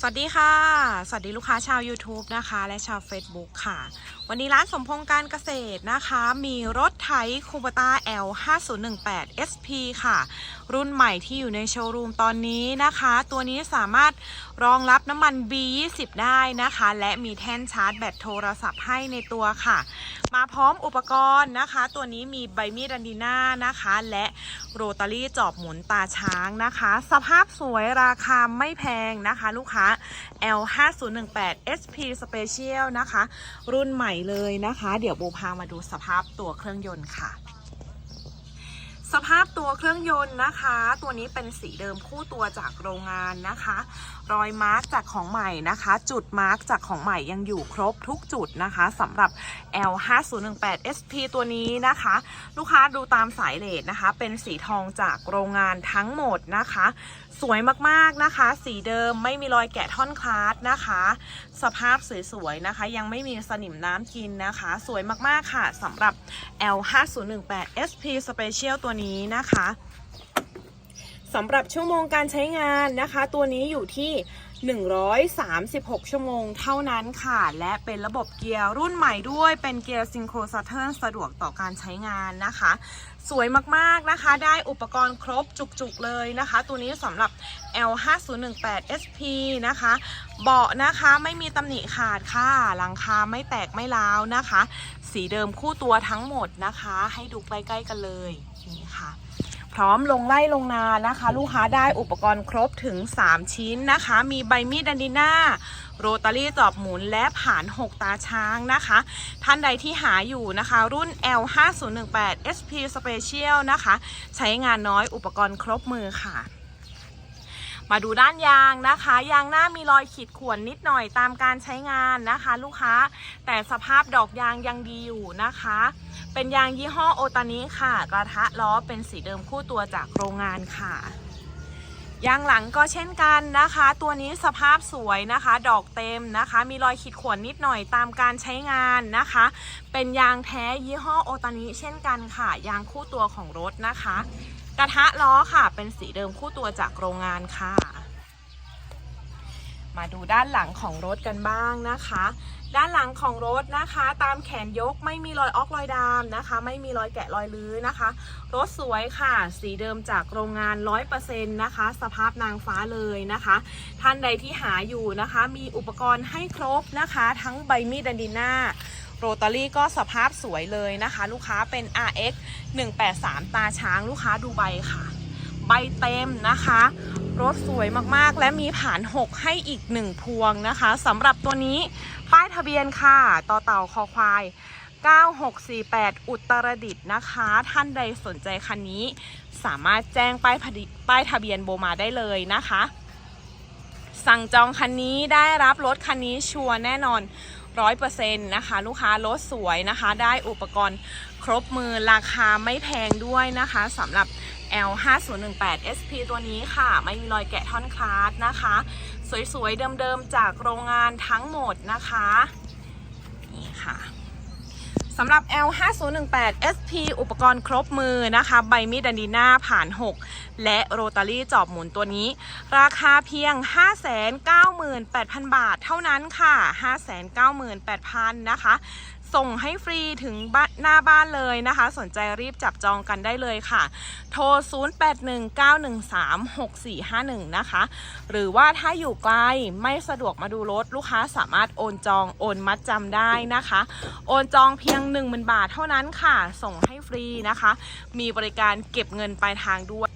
สวัสดีค่ะ สวัสดีลูกค้าชาว YouTube นะคะ และชาว Facebook ค่ะ วันนี้ร้านสมพงษ์การเกษตรนะคะ มีรถไถคูปต้า L 5018 SP ค่ะ รุ่นใหม่ที่อยู่ในโชว์รูมตอนนี้นะคะ ตัวนี้สามารถรองรับน้ำมัน B20 ได้นะคะ และมีแท่นชาร์จแบตโทรศัพท์ให้ในตัวค่ะ มาพร้อมอุปกรณ์นะคะ ตัวนี้มีใบมีดดันดีน่านะคะ และโรตารี่จอบหมุนตาช้างนะคะ สภาพสวยราคาไม่แพงนะคะ ลูกค้า L 5018 SP Special นะคะ รุ่นใหม่เลยนะคะ เดี๋ยวโบพามาดูสภาพตัวเครื่องยนต์ค่ะ สภาพตัวเครื่องยนต์นะคะ ตัวนี้เป็นสีเดิมคู่ตัวจากโรงงานนะคะ รอยมาร์กจากของใหม่นะคะ จุดมาร์กจากของใหม่ยังอยู่ครบทุกจุดนะคะสำหรับ L 5018 SP ตัวนี้นะคะ ลูกค้าดูตามสายเลดนะคะ เป็นสีทองจากโรงงานทั้งหมดนะคะ สวยมากๆนะคะ สีเดิมไม่มีรอยแกะท่อนคลาสนะคะ สภาพสวยๆนะคะ ยังไม่มีสนิมน้ำกินนะคะ สวยมากๆค่ะสำหรับ L 5018 SP Special ตัวนี้นะคะสำหรับชั่วโมงการใช้งานนะคะ ตัวนี้อยู่ที่ 136 ชั่วโมงเท่านั้นค่ะ และเป็นระบบเกียร์รุ่นใหม่ด้วย เป็นเกียร์ซิงโครซัตเทิลสะดวกต่อการใช้งานนะคะ สวยมากๆนะคะ ได้อุปกรณ์ครบจุกๆเลยนะคะ ตัวนี้สำหรับ L 5018 SP นะคะ เบาะนะคะไม่มีตำหนิขาดค่ะ หลังคาไม่แตกไม่ร้าวนะคะ สีเดิมคู่ตัวทั้งหมดนะคะ ให้ดูใกล้ๆกันเลย นี่ค่ะ พร้อมลงไล่ลงนานะคะ ลูกค้าได้อุปกรณ์ครบถึง 3 ชิ้นนะคะ มีใบมีดดันดิน่าโรตารี่จอบหมุนและผ่าน 6 ตาช้างนะคะ ท่านใดที่หาอยู่นะคะ รุ่น L 5018 SP Special นะคะ ใช้งานน้อยอุปกรณ์ครบมือค่ะ มาดูด้านยางนะคะ ยางหน้ามีรอยขีดข่วนนิดหน่อยตามการใช้งานนะคะ ลูกค้าแต่สภาพดอกยางยังดีอยู่นะคะ เป็นยางยี่ห้อโอตานิค่ะ กระทะล้อเป็นสีเดิมคู่ตัวจากโรงงานค่ะยางหลังก็เช่นกันนะคะ ตัวนี้สภาพสวยนะคะ ดอกเต็มนะคะ มีรอยขีดข่วนนิดหน่อยตามการใช้งานนะคะ เป็นยางแท้ยี่ห้อโอตานิเช่นกันค่ะ ยางคู่ตัวของรถนะคะ กระทะล้อค่ะ เป็นสีเดิมคู่ตัวจากโรงงานค่ะ มาดูด้านหลังของรถกันบ้างนะคะ ด้านหลังของรถนะคะ ตามแขนยกไม่มีรอยออกรอยดามนะคะ ไม่มีรอยแกะรอยลื้อนะคะ รถสวยค่ะ สีเดิมจากโรงงาน 100%นะคะ สภาพนางฟ้าเลยนะคะ ท่านใดที่หาอยู่นะคะ มีอุปกรณ์ให้ครบนะคะ ทั้งใบมีดดันดีน่า โรตารี่ก็สภาพสวยเลยนะคะ ลูกค้าเป็น RX 183 ตาช้างลูกค้าดูใบค่ะ ใบเต็มนะคะ รถสวยมากๆ และมีผ่าน 6 ให้อีก 1 พวงนะคะสำหรับตัวนี้ป้ายทะเบียนค่ะต่อเต่าคอควาย9648 อุตรดิตนะคะ ท่านใดสนใจคันนี้ สามารถแจ้งป้ายป้ายทะเบียนโบมาได้เลยนะคะ สั่งจองคันนี้ได้รับรถคันนี้ชัวร์แน่นอน 100%นะคะ ลูกค้ารถสวยนะคะ ได้อุปกรณ์ครบมือราคาไม่แพงด้วยนะคะสำหรับ L 5018 SP ตัวนี้ค่ะ ไม่มีรอยแกะท่อนคลาสนะคะ สวยๆ เดิมๆ จากโรงงานทั้งหมดนะคะ นี่ค่ะ สำหรับ L 5018 SP อุปกรณ์ครบมือนะคะ ใบมีดดันดีน่าผ่าน 6 และโรตารี่จอบหมุนตัวนี้ ราคาเพียง 598,000 บาทเท่านั้นค่ะ 598,000 นะคะ ส่งให้ฟรีถึงบ้านหน้าบ้านเลยนะคะ สนใจรีบจับจองกันได้เลยค่ะ โทร 0819136451 นะคะ หรือว่าถ้าอยู่ไกลไม่สะดวกมาดูรถลูกค้าสามารถโอนจองโอนมัดจำได้นะคะ โอนจองเพียง 10,000 บาทเท่านั้นค่ะ ส่งให้ฟรีนะคะ มีบริการเก็บเงินปลายทางด้วย